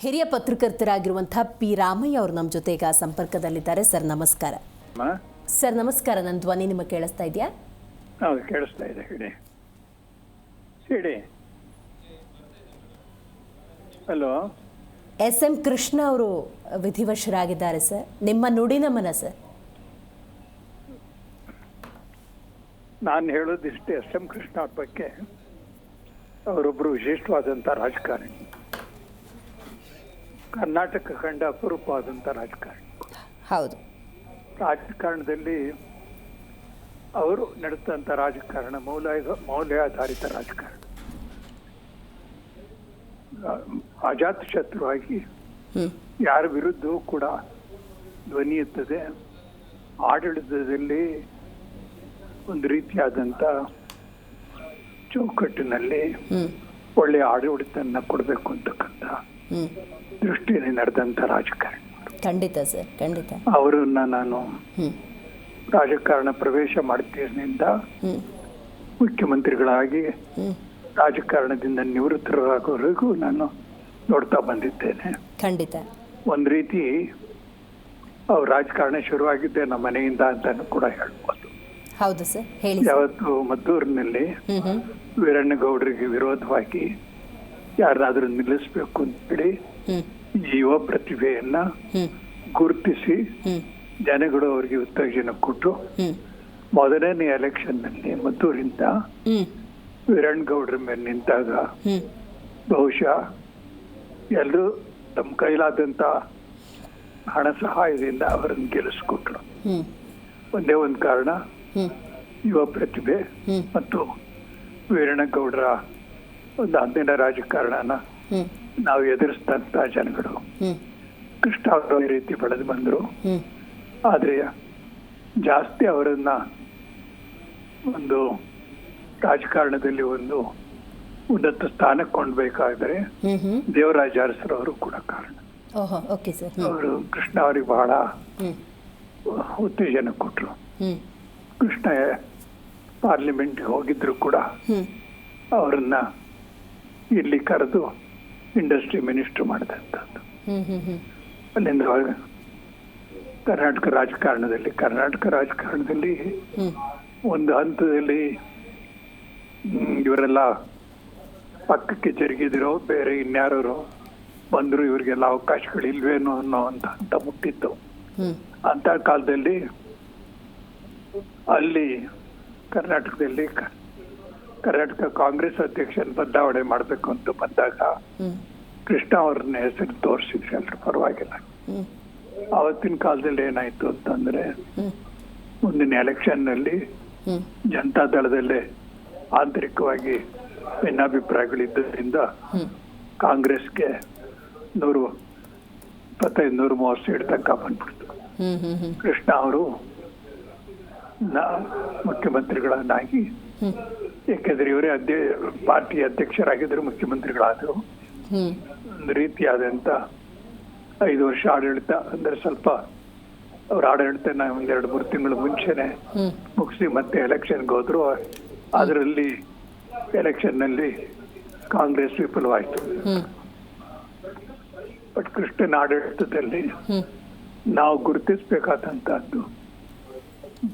ಹಿರಿಯ ಪತ್ರಕರ್ತರಾಗಿರುವಂತಹ ಪಿ ರಾಮಯ್ಯ ಅವರು ನಮ್ಮ ಜೊತೆ ಈಗ ಸಂಪರ್ಕದಲ್ಲಿದ್ದಾರೆ. ಸರ್ ನಮಸ್ಕಾರ. ಸರ್ ನಮಸ್ಕಾರ. ನನ್ನ ಧ್ವನಿ ನಿಮಗೆ ಕೇಳಿಸ್ತಾ ಇದೆಯಾ? ಹೌದು ಕೇಳಿಸ್ತಾ ಇದೆ. ಹೇಳಿ. ಹೇಳಿ. ಹಲೋ. ಎಸ್ ಎಂ ಕೃಷ್ಣ ಅವರು ವಿಧಿವಶರಾಗಿದ್ದಾರೆ ಸರ್. ನಿಮ್ಮ ನುಡಿ ನಮನ ಸರ್. ನಾನು ಹೇಳೋದಿಷ್ಟೇ ಎಸ್ ಎಂ ಕೃಷ್ಣ ಅವ್ರ ಬಗ್ಗೆ ಅವರೊಬ್ಬರು ವಿಶಿಷ್ಟವಾದಂಥ ರಾಜಕಾರಣಿ. ಕರ್ನಾಟಕ ಕಂಡ ಅಪರೂಪವಾದಂಥ ರಾಜಕಾರಣ. ಹೌದು. ರಾಜಕಾರಣದಲ್ಲಿ ಅವರು ನಡೆದಂಥ ರಾಜಕಾರಣ ಮೌಲ್ಯ ಮೌಲ್ಯಾಧಾರಿತ ರಾಜಕಾರಣ. ಅಜಾತ ಶತ್ರುವಾಗಿ ಯಾರ ವಿರುದ್ಧವೂ ಕೂಡ ಧ್ವನಿ ಎತ್ತದೆ ಆಡಳಿತದಲ್ಲಿ ಒಂದು ರೀತಿಯಾದಂಥ ಚೌಕಟ್ಟಿನಲ್ಲಿ ಒಳ್ಳೆಯ ಆಡಳಿತನ ಕೊಡಬೇಕು ಅಂತಕ್ಕಂಥ ದೃಷ್ಟಿಯಲ್ಲಿ ನಡೆದಂಥ ರಾಜಕಾರಣ. ಖಂಡಿತ ಸರ್ ಖಂಡಿತ. ಅವರನ್ನ ನಾನು ರಾಜಕಾರಣ ಪ್ರವೇಶ ಮಾಡ್ತೀನಿಂದ ಮುಖ್ಯಮಂತ್ರಿಗಳಾಗಿ ರಾಜಕಾರಣದಿಂದ ನಿವೃತ್ತರಾಗೋವರೆಗೂ ನಾನು ನೋಡ್ತಾ ಬಂದಿದ್ದೇನೆ. ಖಂಡಿತ. ಒಂದು ರೀತಿ ಅವ್ರ ರಾಜಕಾರಣ ಶುರುವಾಗಿದ್ದೆ ನಮ್ಮ ಮನೆಯಿಂದ ಅಂತಾನು ಕೂಡ ಹೇಳ್ಬೋದು. ಹೌದು ಸರ್ ಹೇಳಿ ಯಾವತ್ತು ಮದ್ದೂರಿನಲ್ಲಿ ವೀರಣ್ಣಗೌಡರಿಗೆ ವಿರೋಧವಾಗಿ ಯಾರನ್ನಾದ್ರೂ ನಿಲ್ಲಿಸಬೇಕು ಅಂತೇಳಿ ಯುವ ಪ್ರತಿಭೆಯನ್ನ ಗುರುತಿಸಿ ಜನಗಳು ಅವರಿಗೆ ಉತ್ತೇಜನ ಕೊಟ್ಟು ಮೊದಲನೇ ಮೊದಲನೇ ಎಲೆಕ್ಷನ್ನಲ್ಲಿ ಮದ್ದೂರಿಂದ ವೀರಣ್ ಗೌಡ್ರ ಮೇಲೆ ನಿಂತಾಗ ಬಹುಶಃ ಎಲ್ಲರೂ ತಮ್ಮ ಕೈಲಾದಂತ ಹಣ ಸಹಾಯದಿಂದ ಅವರನ್ನು ಗೆಲ್ಲಿಸ್ಕೊಟ್ರು. ಒಂದೇ ಒಂದು ಕಾರಣ ಯುವ ಪ್ರತಿಭೆ ಮತ್ತು ಮತ್ತು ವೀರಣ್ಣಗೌಡರ ಒಂದು ಅಂದಿನ ರಾಜಕಾರಣನ ನಾವು ಎದುರಿಸಿದಂಥ ಜನಗಳು. ಕೃಷ್ಣ ಅವರು ಈ ರೀತಿ ಬೆಳೆದು ಬಂದರು. ಆದರೆ ಜಾಸ್ತಿ ಅವರನ್ನ ಒಂದು ರಾಜಕಾರಣದಲ್ಲಿ ಒಂದು ಉನ್ನತ ಸ್ಥಾನಕ್ಕೆ ಕೊಂಡ್ಬೇಕಾದ್ರೆ ದೇವರಾಜ ಅರಸರು ಅವರು ಅರಸರವರು ಕೂಡ ಕಾರಣ. ಅವರು ಕೃಷ್ಣ ಅವರಿಗೆ ಬಹಳ ಉತ್ತೇಜನ ಕೊಟ್ಟರು ಕೃಷ್ಣ ಪಾರ್ಲಿಮೆಂಟ್ಗೆ ಹೋಗಿದ್ರು ಕೂಡ. ಅವರನ್ನ ಇಲ್ಲಿ ಕರೆದು ಇಂಡಸ್ಟ್ರಿ ಮಿನಿಸ್ಟರ್ ಮಾಡಿದಂಥದ್ದು. ಅಲ್ಲಿಂದ ಕರ್ನಾಟಕ ರಾಜಕಾರಣದಲ್ಲಿ ಕರ್ನಾಟಕ ರಾಜಕಾರಣದಲ್ಲಿ ಒಂದು ಹಂತದಲ್ಲಿ ಇವರೆಲ್ಲ ಪಕ್ಕಕ್ಕೆ ಜರುಗಿದಿರೋ ಬೇರೆ ಇನ್ಯಾರು ಬಂದ್ರು ಇವರಿಗೆಲ್ಲ ಅವಕಾಶಗಳು ಇಲ್ವೇನೋ ಅನ್ನೋ ಅಂತ ಹಂತ ಮುಟ್ಟಿತ್ತು. ಅಂಥ ಅಂತ ಕಾಲದಲ್ಲಿ ಅಲ್ಲಿ ಕರ್ನಾಟಕದಲ್ಲಿ ಕರ್ನಾಟಕ ಕಾಂಗ್ರೆಸ್ ಅಧ್ಯಕ್ಷನ ಬದಲಾವಣೆ ಮಾಡಬೇಕು ಅಂತ ಬಂದಾಗ ಕೃಷ್ಣ ಅವ್ರನ್ನ ಹೆಸರು ತೋರಿಸಿದ್ವಿ ಅದ್ರ ಪರವಾಗಿಲ್ಲ. ಅವತ್ತಿನ ಆವತ್ತಿನ ಕಾಲದಲ್ಲಿ ಏನಾಯ್ತು ಅಂತಂದ್ರೆ ಮುಂದಿನ ಎಲೆಕ್ಷನ್ನಲ್ಲಿ ಜನತಾ ದಳದಲ್ಲೇ ಆಂತರಿಕವಾಗಿ ಭಿನ್ನಾಭಿಪ್ರಾಯಗಳಿದ್ದರಿಂದ ಕಾಂಗ್ರೆಸ್ಗೆ ನೂರು ಇಪ್ಪತ್ತೈದು ನೂರು ಮೂವತ್ತು ಸೀಟ್ ತನಕ ಬಂದ್ಬಿಡ್ತು. ಕೃಷ್ಣ ಅವರು ಮುಖ್ಯಮಂತ್ರಿಗಳನ್ನಾಗಿ ಹ್ಮ್ ಯಾಕೆಂದ್ರೆ ಇವರೇ ಅಧ್ಯ ಪಾರ್ಟಿ ಅಧ್ಯಕ್ಷರಾಗಿದ್ದರು ಮುಖ್ಯಮಂತ್ರಿಗಳಾದರು. ಒಂದು ರೀತಿಯಾದಂಥ ಐದು ವರ್ಷ ಆಡಳಿತ ಅಂದರೆ ಸ್ವಲ್ಪ ಅವ್ರ ಆಡಳಿತ ನಾವು ಎರಡು ಮೂರು ತಿಂಗಳು ಮುಂಚೆನೆ ಮುಗಿಸಿ ಮತ್ತೆ ಎಲೆಕ್ಷನ್ಗೆ ಹೋದ್ರು. ಅದರಲ್ಲಿ ಎಲೆಕ್ಷನ್ನಲ್ಲಿ ಕಾಂಗ್ರೆಸ್ ವಿಫಲವಾಯಿತು. ಬಟ್ ಕೃಷ್ಣನ ಆಡಳಿತದಲ್ಲಿ ನಾವು ಗುರುತಿಸಬೇಕಾದಂತಹದ್ದು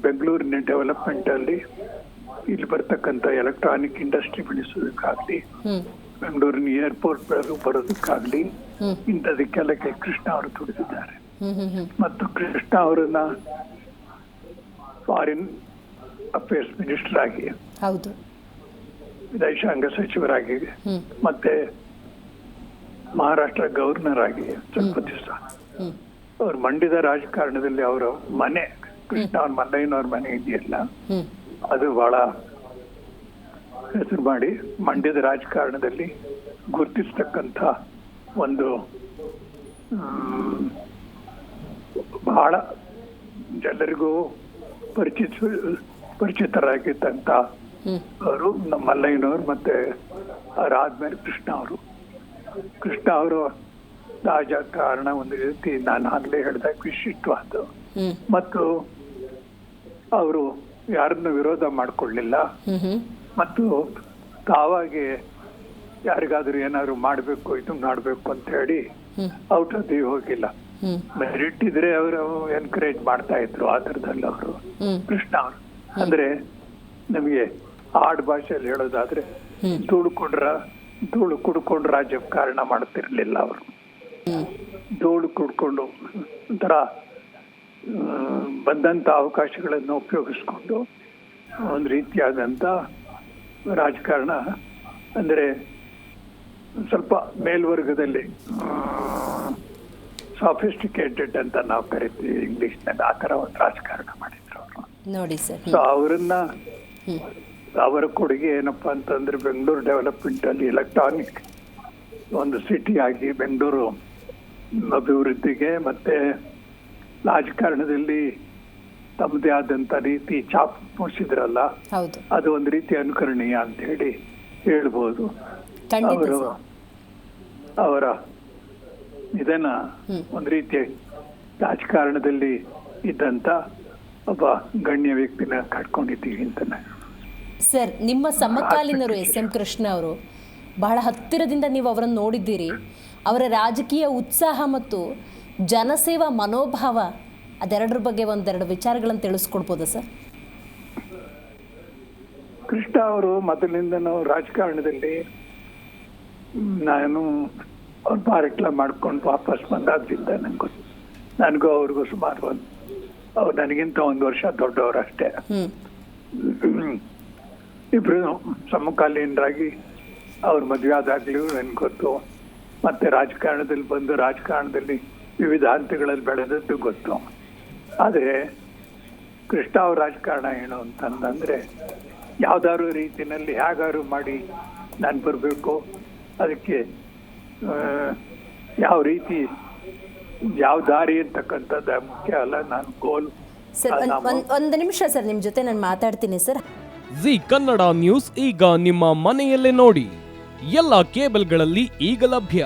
ಬೆಂಗಳೂರಿನ ಡೆವಲಪ್ಮೆಂಟ್ ಅಲ್ಲಿ ಇಲ್ಲಿ ಬರ್ತಕ್ಕಂಥ ಎಲೆಕ್ಟ್ರಾನಿಕ್ ಇಂಡಸ್ಟ್ರಿ ಬೆಳೆಸೋದಕ್ಕಾಗ್ಲಿ ಬೆಂಗಳೂರಿನ ಏರ್ಪೋರ್ಟ್ ಬರೋದಕ್ಕಾಗ್ಲಿ ಇಂಥದಕ್ಕೆಲ್ಲಕ್ಕೆ ಕೃಷ್ಣ ಅವರು ದುಡಿದಿದ್ದಾರೆ ಮತ್ತು ಕೃಷ್ಣ ಅವರನ್ನ ಫಾರಿನ್ ಅಫೇರ್ಸ್ ಮಿನಿಸ್ಟರ್ ಆಗಿ ಹೌದು. ವಿದೇಶಾಂಗ ಸಚಿವರಾಗಿ ಮತ್ತೆ ಮಹಾರಾಷ್ಟ್ರ ಗವರ್ನರ್ ಆಗಿ ಹ್ಮ್. ಅವ್ರು ಮಂಡ್ಯದ ರಾಜಕಾರಣದಲ್ಲಿ ಅವರ ಮನೆ ಕೃಷ್ಣ ಅವ್ರ ಮಲ್ಲಯ್ಯನವ್ರ ಮನೆ ಇದೆಯಲ್ಲ ಅದು ಬಹಳ ಹೆಸರು ಮಾಡಿ ಮಂಡ್ಯದ ರಾಜಕಾರಣದಲ್ಲಿ ಗುರುತಿಸ್ತಕ್ಕಂಥ ಒಂದು ಬಹಳ ಎಲ್ಲರಿಗೂ ಪರಿಚಿತ ಪರಿಚಿತರಾಗಿದ್ದಂಥ ಅವರು ನಮ್ಮ ಮಲ್ಲಯ್ಯನವರು ಮತ್ತೆ ಅದಾದ್ಮೇಲೆ ಕೃಷ್ಣ ಅವರು. ಕೃಷ್ಣ ಅವರು ರಾಜಕಾರಣ ಒಂದು ರೀತಿ ನಾನು ಆಗಲೇ ಹೇಳಿದಾಗ ವಿಶಿಷ್ಟವಾದ ಮತ್ತು ಅವರು ಯಾರನ್ನು ವಿರೋಧ ಮಾಡಿಕೊಳ್ಳಿಲ್ಲ. ಮತ್ತು ತಾವಾಗಿ ಯಾರಿಗಾದ್ರೂ ಏನಾದ್ರು ಮಾಡಬೇಕು ಇದು ಮಾಡಬೇಕು ಅಂತ ಹೇಳಿ ಔಟ್ ಆಫ್ ದಿ ಹೋಗಿಲ್ಲ. ಮೆರಿಟ್ ಇದ್ರೆ ಅವರು ಎನ್ಕರೇಜ್ ಮಾಡ್ತಾ ಇದ್ರು ಆ ಥರದಲ್ಲಿ ಅವರು. ಕೃಷ್ಣ ಅವರು. ಅಂದ್ರೆ ನಮಗೆ ಆಡ್ ಭಾಷೆಯಲ್ಲಿ ಹೇಳೋದಾದ್ರೆ. ಧೂಳು ಕುಡ್ರ ಧೂಳು ಕುಡ್ಕೊಂಡು ರಾಜಕಾರಣ ಮಾಡ್ತಿರ್ಲಿಲ್ಲ ಅವರು. ಧೂಳು ಕುಡ್ಕೊಂಡು ಒಂಥರ ಆ, ಬಂದಂತ ಅವಕಾಶಗಳನ್ನು ಉಪಯೋಗಿಸ್ಕೊಂಡು ಒಂದು ರೀತಿಯಾದಂಥ ರಾಜಕಾರಣ ಅಂದರೆ ಸ್ವಲ್ಪ ಮೇಲ್ವರ್ಗದಲ್ಲಿ ಸಾಫಿಸ್ಟಿಕೇಟೆಡ್ ಅಂತ ನಾವು ಕರಿತೀವಿ ಇಂಗ್ಲಿಷ್ನಲ್ಲಿ ಆ ಥರ ಒಂದು ರಾಜಕಾರಣ ಮಾಡಿದ್ರು ಅವರು. ನೋಡಿ ಸರ್ ಸೊ ಅವರನ್ನ ಅವರ ಕೊಡುಗೆ ಏನಪ್ಪ ಅಂತಂದ್ರೆ ಬೆಂಗಳೂರು ಡೆವಲಪ್ಮೆಂಟಲ್ಲಿ ಎಲೆಕ್ಟ್ರಾನಿಕ್ ಒಂದು ಸಿಟಿ ಆಗಿ ಬೆಂಗಳೂರು ಅಭಿವೃದ್ಧಿಗೆ ಮತ್ತೆ ರಾಜಕಾರಣದಲ್ಲಿ ತಮ್ಮದೇ ಆದಂತ ರೀತಿ ಚಾಪ್ ಮೂಡಿಸಿದ್ರಲ್ಲ ಅದು ಒಂದು ರೀತಿ ಅನುಕರಣೀಯ ಅಂತ ಹೇಳಿ ಹೇಳ್ಬೋದು. ಅವರು ಅವರ ಇದನ್ನ. ಒಂದು ರೀತಿ ರಾಜಕಾರಣದಲ್ಲಿ ಇದ್ದಂತ ಒಬ್ಬ ಗಣ್ಯ ವ್ಯಕ್ತಿನ ಕಟ್ಕೊಂಡಿದ್ದೀವಿ ಅಂತ ಸರ್ ನಿಮ್ಮ ಸಮಕಾಲೀನರು ಎಸ್ ಎಂ ಕೃಷ್ಣ ಅವರು ಬಹಳ ಹತ್ತಿರದಿಂದ ನೀವು ಅವರನ್ನು ನೋಡಿದ್ದೀರಿ. ಅವರ ರಾಜಕೀಯ ಉತ್ಸಾಹ ಮತ್ತು ಜನಸೇವಾ ಮನೋಭಾವ ಅದೆರಡರ ಬಗ್ಗೆ ಒಂದೆರಡು ವಿಚಾರಗಳನ್ನು ತಿಳಿಸ್ಕೊಡ್ಬೋದಾ ಸರ್? ಕೃಷ್ಣ ಅವರು ಮೊದಲಿಂದನೂ ರಾಜಕಾರಣದಲ್ಲಿ ನಾನು ಅವ್ರ ಬಾರಿಟ್ಲ ಮಾಡ್ಕೊಂಡು ವಾಪಸ್ ಬಂದಾಗ್ಲಿಂದ ನನಗೂ ನನಗೂ ಅವ್ರಿಗೂ ಸುಮಾರು ಒಂದು ಅವ್ರು ನನಗಿಂತ ಒಂದು ವರ್ಷ ದೊಡ್ಡವರು ಅಷ್ಟೇ. ಇಬ್ರು ಸಮಕಾಲೀನರಾಗಿ ಅವ್ರ ಮದುವೆ ಆದಾಗ್ಲೂ ನನಗೆ ಗೊತ್ತು ಮತ್ತೆ ರಾಜಕಾರಣದಲ್ಲಿ ಬಂದು ರಾಜಕಾರಣದಲ್ಲಿ ವಿವಿಧ ಹಂತಗಳಲ್ಲಿ ಬೆಳೆದದ್ದು ಗೊತ್ತು. ಆದರೆ ಕೃಷ್ಣ ಅವ್ರ ರಾಜಕಾರಣ ಏನು ಅಂತಂದ್ರೆ ಯಾವ್ದಾದ್ರು ರೀತಿಯಲ್ಲಿ ಹೇಗಾದ್ರು ಮಾಡಿ ನಾನು ಬರಬೇಕು. ಅದಕ್ಕೆ ಯಾವ ರೀತಿ ಯಾವ ದಾರಿ ಅಂತಕ್ಕಂಥದ್ದು ಮುಖ್ಯ ಅಲ್ಲ. ನಾನು ಗೋಲ್ ಸರ್ ಒಂದು ನಿಮಿಷ ಸರ್ ನಿಮ್ಮ ಜೊತೆ ನಾನು ಮಾತಾಡ್ತೀನಿ ಸರ್. ಜಿ ಕನ್ನಡ ನ್ಯೂಸ್ ಈಗ ನಿಮ್ಮ ಮನೆಯಲ್ಲೇ ನೋಡಿ. ಎಲ್ಲ ಕೇಬಲ್ಗಳಲ್ಲಿ ಈಗ ಲಭ್ಯ.